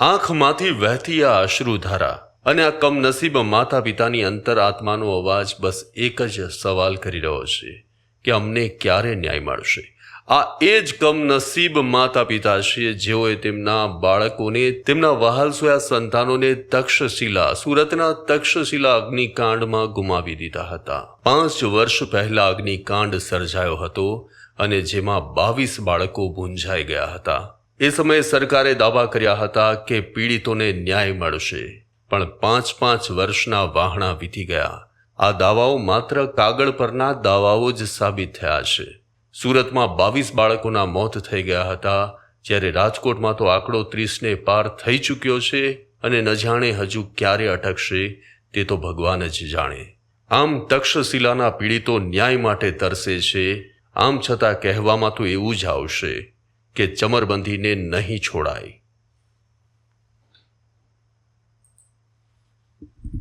આંખમાંથી વહેતી આ અશ્રુધારા અને આ કમનસીબ માતા પિતાની અંતર આત્માનો અવાજ બસ એક જ સવાલ કરી રહ્યો છે કે અમને ક્યારે ન્યાય મળશે? આ એ જ કમનસીબ માતા પિતા છે, જેઓએ તેમના બાળકોને, તેમના વહાલસોયા સંતાનોને તક્ષશિલા, સુરતના તક્ષશિલા અગ્નિકાંડમાં ગુમાવી દીધા હતા. પાંચ વર્ષ પહેલા અગ્નિકાંડ સર્જાયો હતો અને જેમાં બાવીસ બાળકો ભૂંજાઈ ગયા હતા. એ સમયે સરકારે દાવા કર્યા હતા કે પીડિતોને ન્યાય મળશે. પણ પાંચ પાંચ વર્ષના વાહણા વીતી ગયા. આ દાવાઓ માત્ર કાગળ પરના દાવાઓ જ સાબિત થયા છે. સુરતમાં બાવીસ બાળકોના મોત થઈ ગયા હતા. જ્યારે રાજકોટમાં તો આંકડો ત્રીસને પાર થઈ ચૂક્યો છે અને ન જાણે હજુ ક્યારે અટકશે તે તો ભગવાન જ જાણે. આમ તક્ષશિલાના પીડિતો ન્યાય માટે તરસે છે. આમ છતાં કહેવામાં તો એવું જ આવશે. કે ચમરબંધીને નહીં છોડાય.